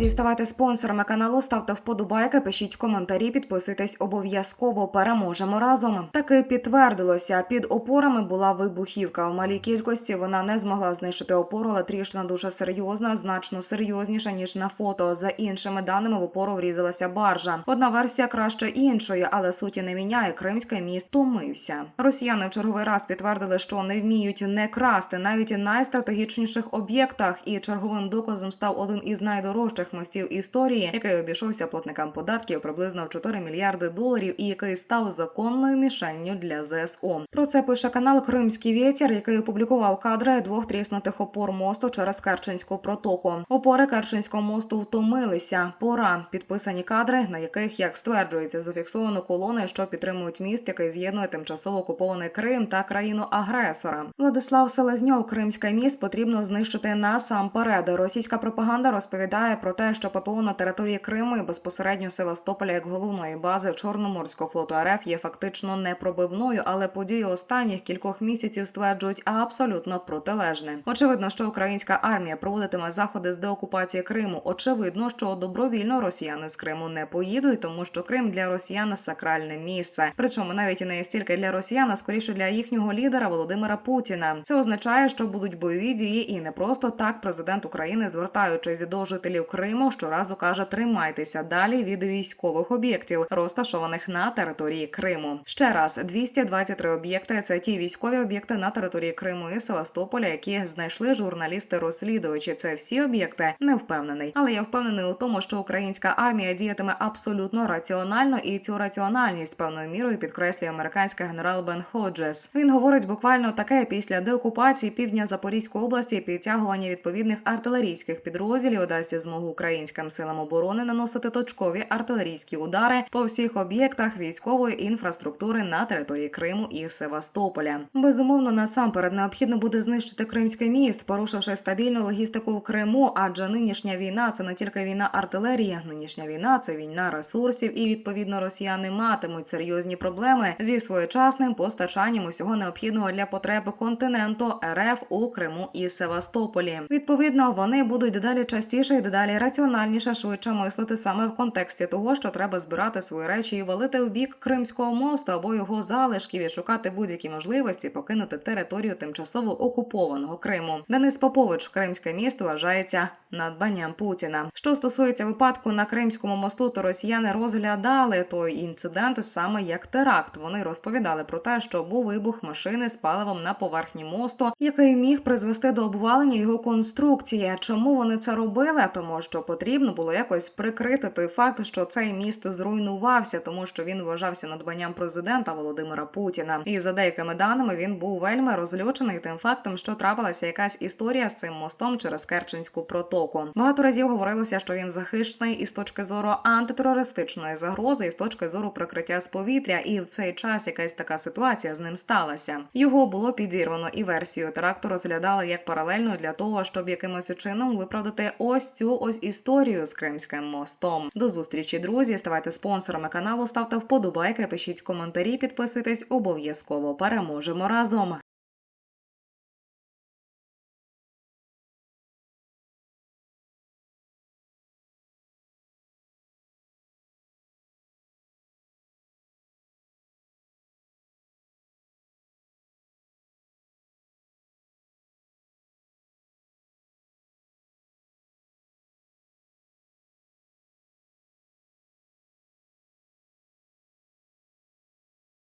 Друзі, ставайте спонсорами каналу, ставте вподобайки, пишіть коментарі, підписуйтесь обов'язково. Переможемо разом. Таки підтвердилося, під опорами була вибухівка. У малій кількості вона не змогла знищити опору, але тріщина дуже серйозна, значно серйозніша ніж на фото. За іншими даними в опору врізалася баржа. Одна версія краще іншої, але суті не міняє. Кримський міст томився. Росіяни в черговий раз підтвердили, що не вміють не красти навіть найстратегічніших об'єктах. І черговим доказом став один із найдорожчих мостів історії, який обійшовся платникам податків приблизно в 4 мільярди доларів, і який став законною мішенню для ЗСУ. Про це пише канал Кримський вітер, який опублікував кадри двох тріснутих опор мосту через Керченську протоку. Опори Керченського мосту втомилися. Пора підписані кадри, на яких, як стверджується, зафіксовано колони, що підтримують міст, який з'єднує тимчасово окупований Крим та країну агресора. Владислав Селезньов, Кримський міст потрібно знищити насамперед. Російська пропаганда розповідає про те, що ППО на території Криму і безпосередньо Севастополя як головної бази Чорноморського флоту РФ є фактично непробивною, але події останніх кількох місяців стверджують абсолютно протилежне. Очевидно, що українська армія проводитиме заходи з деокупації Криму. Очевидно, що добровільно росіяни з Криму не поїдуть, тому що Крим для росіян сакральне місце. Причому навіть і не стільки для росіян, а скоріше для їхнього лідера Володимира Путіна. Це означає, що будуть бойові дії, і не просто так президент України, звертаючись до жителів Криму, щоразу каже: тримайтеся далі від військових об'єктів, розташованих на території Криму. Ще раз 223 об'єкти. Це ті військові об'єкти на території Криму і Севастополя, які знайшли журналісти-розслідувачі. Це всі об'єкти не впевнений, але я впевнений у тому, що українська армія діятиме абсолютно раціонально, і цю раціональність певною мірою підкреслює американський генерал Бен Ходжес. Він говорить буквально таке після деокупації півдня Запорізької області підтягування відповідних артилерійських підрозділів дасть змогу українським силам оборони наносити точкові артилерійські удари по всіх об'єктах військової інфраструктури на території Криму і Севастополя. Безумовно, насамперед необхідно буде знищити Кримський міст, порушивши стабільну логістику в Криму, адже нинішня війна це не тільки війна артилерії, нинішня війна це війна ресурсів, і відповідно росіяни матимуть серйозні проблеми зі своєчасним постачанням усього необхідного для потреб континенту РФ у Криму і Севастополі. Відповідно, вони будуть дедалі частіше і дедалі раціональніше швидше мислити саме в контексті того, що треба збирати свої речі і валити у бік Кримського мосту або його залишків і шукати будь-які можливості покинути територію тимчасово окупованого Криму. Денис Попович, Кримське місто, вважається надбанням Путіна. Що стосується випадку на Кримському мосту, то росіяни розглядали той інцидент саме як теракт. Вони розповідали про те, що був вибух машини з паливом на поверхні мосту, який міг призвести до обвалення його конструкції. Чому вони це робили? Тому що потрібно було якось прикрити той факт, що цей міст зруйнувався, тому що він вважався надбанням президента Володимира Путіна. І за деякими даними він був вельми розлючений тим фактом, що трапилася якась історія з цим мостом через Керченську протоку. Багато разів говорилося, що він захищений із точки зору антитерористичної загрози, і з точки зору прикриття з повітря. І в цей час якась така ситуація з ним сталася. Його було підірвано, і версію теракту розглядали як паралельно для того, щоб якимось чином виправдати ось цю ось історію з Кримським мостом. До зустрічі, друзі. Ставайте спонсорами каналу, ставте вподобайки, пишіть коментарі, підписуйтесь обов'язково. Переможемо разом.